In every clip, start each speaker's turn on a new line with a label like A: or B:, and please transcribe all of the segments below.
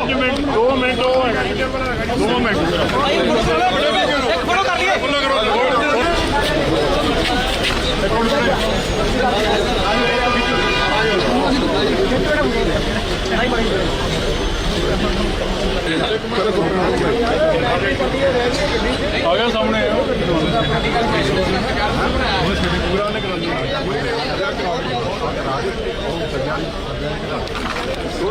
A: Minute 2 minute, ਉਹ ਹੈਗਾ 2 minute.
B: ਇੱਕ ਕਰ ਲਈਏ
A: ਆ ਗਿਆ ਸਾਹਮਣੇ। ਪੂਰਾ ਨੇ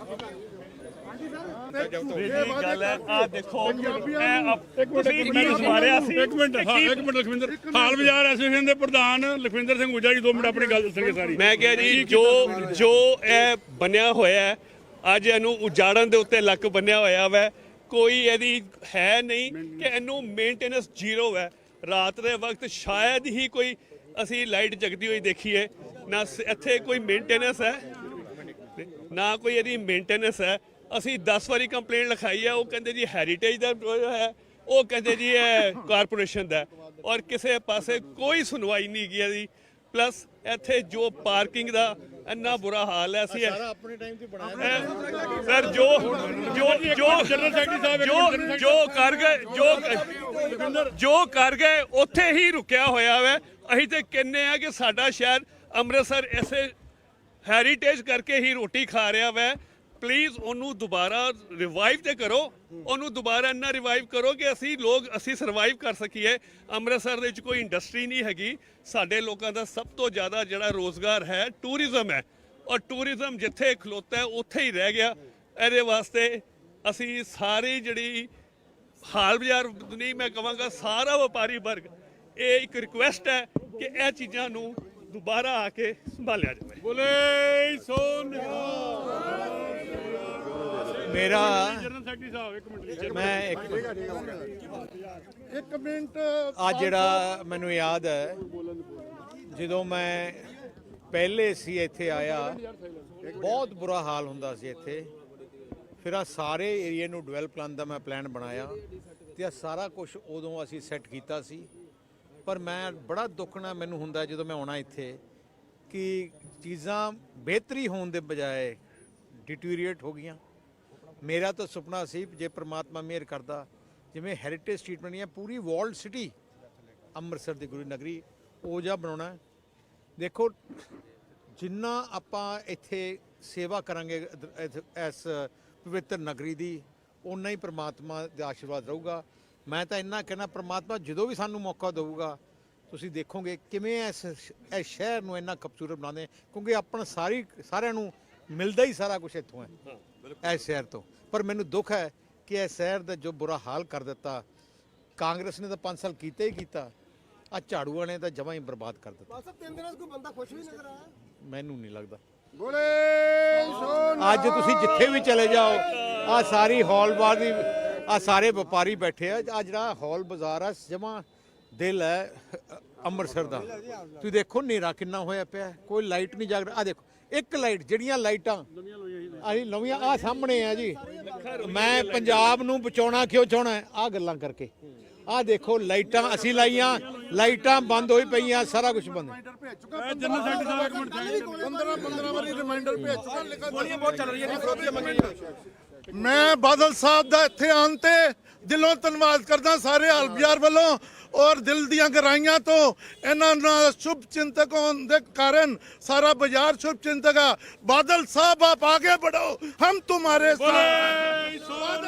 C: ਆਪਣੇ
D: ਗੱਲ ਹੈ ਆ ਦੇਖੋ ਇਹ ਤੁਸੀਂ ਕੀ ਸਵਾਰਿਆ ਸੀ।
A: ਇੱਕ ਮਿੰਟ ਹਾਂ ਇੱਕ ਮਿੰਟ ਲਖਵਿੰਦਰ ਹਾਲ ਬਾਜ਼ਾਰ ਐਸੋਸੀਏਸ਼ਨ ਦੇ ਪ੍ਰਧਾਨ ਲਖਵਿੰਦਰ ਸਿੰਘ ਊਜਾ ਜੀ 2 ਮਿੰਟ ਆਪਣੀ ਗੱਲ ਦੱਸਣਗੇ ਸਾਰੀ।
D: ਮੈਂ ਕਿਹਾ ਜੀ ਜੋ ਜੋ ਇਹ ਬਣਿਆ ਹੋਇਆ ਹੈ, ਅੱਜ ਇਹਨੂੰ ਉਜਾੜਨ ਦੇ ਉੱਤੇ ਲੱਕ ਬੰਨਿਆ ਹੋਇਆ ਵੈ ਕੋਈ ਇਹਦੀ ਹੈ ਨਹੀਂ ਕਿ ਇਹਨੂੰ ਮੇਨਟੇਨੈਂਸ ਜ਼ੀਰੋ ਹੈ ਰਾਤ ਦੇ ਵਕਤ ਸ਼ਾਇਦ ਹੀ ਕੋਈ ਅਸੀਂ ਲਾਈਟ ਜਗਦੀ ਹੋਈ ਦੇਖੀਏ ਨਾ ਇੱਥੇ ਕੋਈ ਮੇਨਟੇਨੈਂਸ ਹੈ ਨਾ ਕੋਈ ਇਹਦੀ ਮੇਨਟੇਨੈਂਸ ਹੈ। ਅਸੀਂ 10 ਵਾਰੀ ਕੰਪਲੇਂਟ ਲਿਖਾਈ ਹੈ ਉਹ ਕਹਿੰਦੇ ਜੀ ਹੈਰੀਟੇਜ ਦਾ ਹੈ ਉਹ ਕਹਿੰਦੇ ਜੀ ਇਹ ਕਾਰਪੋਰੇਸ਼ਨ ਦਾ। ਔਰ ਕਿਸੇ ਪਾਸੇ ਕੋਈ ਸੁਣਵਾਈ ਨਹੀਂ ਗਈ ਇਹਦੀ। ਪਲੱਸ ਇੱਥੇ ਜੋ ਪਾਰਕਿੰਗ ਦਾ ਇੰਨਾ ਬੁਰਾ ਹਾਲ ਹੈ ਅਸੀਂ ਸਾਰਾ ਆਪਣੇ ਟਾਈਮ ਤੇ ਬਣਾਇਆ ਸਰ ਜੋ ਜੋ ਜੋ
A: ਜਨਰਲ ਸੈਕਟਰੀ ਸਾਹਿਬ
D: ਜੋ ਜੋ ਕਰ ਗਏ ਜੋ ਜੋ ਕਰ ਗਏ ਉੱਥੇ ਹੀ ਰੁਕਿਆ ਹੋਇਆ ਹੈ ਅਸੀਂ ਤੇ ਕਹਿੰਨੇ ਆ ਕਿ ਸਾਡਾ ਸ਼ਹਿਰ ਅੰਮ੍ਰਿਤਸਰ ਐਸੇ ਹੈਰੀਟੇਜ ਕਰਕੇ ਹੀ ਰੋਟੀ ਖਾ ਰਿਹਾ ਵੈ। ਪਲੀਜ਼ ਉਹਨੂੰ ਦੁਬਾਰਾ ਰਿਵਾਈਵ ਤੇ ਕਰੋ। ਉਹਨੂੰ ਦੁਬਾਰਾ ਇੰਨਾ ਰਿਵਾਈਵ ਕਰੋ ਕਿ ਅਸੀਂ ਲੋਕ, ਅਸੀਂ ਸਰਵਾਈਵ ਕਰ ਸਕੀਏ। ਅੰਮ੍ਰਿਤਸਰ ਦੇ ਵਿੱਚ ਕੋਈ ਇੰਡਸਟਰੀ ਨਹੀਂ ਹੈਗੀ। ਸਾਡੇ ਲੋਕਾਂ ਦਾ ਸਭ ਤੋਂ ਜ਼ਿਆਦਾ ਜਿਹੜਾ ਰੋਜ਼ਗਾਰ ਹੈ ਟੂਰਿਜ਼ਮ ਹੈ। ਔਰ ਟੂਰਿਜ਼ਮ ਜਿੱਥੇ ਖਲੋਤਾ ਹੈ, ਉੱਥੇ ਹੀ ਰਹਿ ਗਿਆ। ਇਹਦੇ ਵਾਸਤੇ ਅਸੀਂ ਸਾਰੀ ਜਿਹੜੀ ਹਾਲ ਬਾਜ਼ਾਰ ਨਹੀਂ, ਮੈਂ ਕਹਾਂਗਾ ਸਾਰਾ ਵਪਾਰੀ ਵਰਗ, ਇਹ ਇੱਕ ਰਿਕੁਐਸਟ ਹੈ ਕਿ ਇਹ ਚੀਜ਼ਾਂ ਨੂੰ ਦੁਬਾਰਾ ਆ ਕੇ ਸੰਭਾਲਿਆ ਜਾਵੇ।
A: ਬੋਲੇ ਸੋਨ
E: ਮੇਰਾ
A: ਜਨਰਲ ਸੈਕਟਰੀ ਸਾਹਿਬ ਇੱਕ ਮਿੰਟ।
E: ਮੈਂ ਇੱਕ
A: ਇੱਕ ਮਿੰਟ।
E: ਆ ਜਿਹੜਾ ਮੈਨੂੰ ਯਾਦ ਹੈ ਜਦੋਂ ਮੈਂ ਪਹਿਲੇ ਸੀ ਇੱਥੇ ਆਇਆ ਬਹੁਤ ਬੁਰਾ ਹਾਲ ਹੁੰਦਾ ਸੀ ਇੱਥੇ। ਫਿਰ ਆ ਸਾਰੇ ਏਰੀਆ ਨੂੰ ਡਿਵੈਲਪ ਕਰਨ ਦਾ ਮੈਂ ਪਲਾਨ ਬਣਾਇਆ ਤੇ ਆ ਸਾਰਾ ਕੁਝ ਉਦੋਂ ਅਸੀਂ ਸੈੱਟ ਕੀਤਾ ਸੀ। ਪਰ ਮੈਂ ਬੜਾ ਦੁੱਖ ਨਾਲ ਮੈਨੂੰ ਹੁੰਦਾ ਜਦੋਂ ਮੈਂ ਆਉਣਾ ਇੱਥੇ ਕਿ ਚੀਜ਼ਾਂ ਬਿਹਤਰੀ ਹੋਣ ਦੇ ਬਜਾਏ ਡਿਟੀਰੀਏਟ ਹੋ ਗਈਆਂ। ਮੇਰਾ ਤਾਂ ਸੁਪਨਾ ਸੀ ਜੇ ਪ੍ਰਮਾਤਮਾ ਮਿਹਰ ਕਰਦਾ, ਜਿਵੇਂ ਹੈਰੀਟੇਜ ਸਟਰੀਟ ਬਣੀ ਹੈ, ਪੂਰੀ ਵਰਲਡ ਸਿਟੀ ਅੰਮ੍ਰਿਤਸਰ ਦੀ ਗੁਰੂ ਨਗਰੀ ਉਹ ਜਿਹਾ ਬਣਾਉਣਾ ਦੇਖੋ, ਜਿੰਨਾ ਆਪਾਂ ਇੱਥੇ ਸੇਵਾ ਕਰਾਂਗੇ ਇਸ ਪਵਿੱਤਰ ਨਗਰੀ ਦੀ ਉਨਾ ਹੀ ਪ੍ਰਮਾਤਮਾ ਦਾ ਆਸ਼ੀਰਵਾਦ ਰਹੂਗਾ। ਮੈਂ ਤਾਂ ਇੰਨਾ ਕਹਿਣਾ, ਪ੍ਰਮਾਤਮਾ ਜਦੋਂ ਵੀ ਸਾਨੂੰ ਮੌਕਾ ਦੇਊਗਾ, ਤੁਸੀਂ ਦੇਖੋਗੇ ਕਿਵੇਂ ਇਸ ਇਸ ਸ਼ਹਿਰ ਨੂੰ ਇੰਨਾ ਖੂਬਸੂਰਤ ਬਣਾਉਂਦੇ ਕਿਉਂਕਿ ਆਪਣਾ ਸਾਰੀ, ਸਾਰਿਆਂ ਨੂੰ ਮਿਲਦਾ ਹੀ ਸਾਰਾ ਕੁਝ ਇੱਥੋਂ ਹੈ। ਇਸ ਸ਼ਹਿਰ ਤੋਂ। ਪਰ ਮੈਨੂੰ ਦੁੱਖ ਹੈ ਕਿ ਇਸ ਸ਼ਹਿਰ ਦਾ ਜੋ ਬੁਰਾ ਹਾਲ ਕਰ ਦਿੱਤਾ ਕਾਂਗਰਸ ਨੇ ਤਾਂ 5 ਸਾਲ ਕੀਤਾ ਹੀ ਕੀਤਾ ਆ ਝਾੜੂਆਂ ਨੇ ਤਾਂ ਜਮਾਂ ਹੀ ਬਰਬਾਦ ਕਰ ਦਿੱਤਾ।
F: ਸਰ ਤਿੰਨ ਦਿਨਾਂ 'ਚ ਕੋਈ ਬੰਦਾ ਖੁਸ਼ ਵੀ ਨਜ਼ਰ ਆਇਆ?
E: ਮੈਨੂੰ ਨਹੀਂ ਲੱਗਦਾ।
A: ਬੋਲੇ
E: ਅੱਜ ਤੁਸੀਂ ਜਿੱਥੇ ਵੀ ਚਲੇ ਜਾਓ ਆ ਸਾਰੀ ਹਾਲ ਬਾਜ਼ਾਰ ਦੀ ਆ ਸਾਰੇ ਵਪਾਰੀ ਬੈਠੇ ਆ। ਆ ਜਿਹੜਾ ਹਾਲ ਬਾਜ਼ਾਰ ਆ ਜਮਾ ਦਿਲ ਹੈ ਅੰਮ੍ਰਿਤਸਰ ਦਾ। ਤੁਸੀਂ ਦੇਖੋ ਹਨੇਰਾ ਕਿੰਨਾ ਹੋਇਆ ਪਿਆ। ਕੋਈ ਲਾਈਟ ਨਹੀਂ ਜਗ ਆ ਦੇਖੋ ਇੱਕ ਲਾਈਟ ਜਿਹੜੀਆਂ ਲਾਈਟਾਂ ਅਸੀਂ ਨਵੀਆਂ ਆ ਸਾਹਮਣੇ ਆ ਜੀ। ਮੈਂ ਪੰਜਾਬ ਨੂੰ ਬਚਾਉਣਾ, ਕਿਉਂ ਚਾਹਣਾ ਆ ਗੱਲਾਂ ਕਰਕੇ। ਆਹ ਦੇਖੋ ਲਾਈਟਾਂ ਅਸੀਂ ਲਾਈਆਂ ਲਾਈਟਾਂ ਬੰਦ ਹੋਈ ਪਈਆਂ ਸਾਰਾ ਕੁਝ ਬੰਦ।
A: ਜਨਰਲ
F: ਮੈਂ ਬਾਦਲ ਸਾਹਿਬ ਦਾ ਇੱਥੇ ਆਉਣ ਤੇ ਦਿਲੋਂ ਧੰਨਵਾਦ ਕਰਦਾ ਸਾਰੇ ਹਲਬਿਆਰ ਵੱਲੋਂ ਔਰ ਦਿਲ ਦੀਆਂ ਗਰਾਈਆਂ ਤੋਂ। ਇਹਨਾਂ ਨਾਲ ਸ਼ੁਭ ਚਿੰਤਕ ਹੋਣ ਦੇ ਕਾਰਨ ਸਾਰਾ ਬਾਜ਼ਾਰ ਸ਼ੁਭ ਚਿੰਤਕ ਆ। ਬਾਦਲ ਸਾਹਿਬ ਆਪ ਆਗੇ ਬੜੋ ਹਮ ਤੁਹਾਡੇ
A: ਸਾਥ।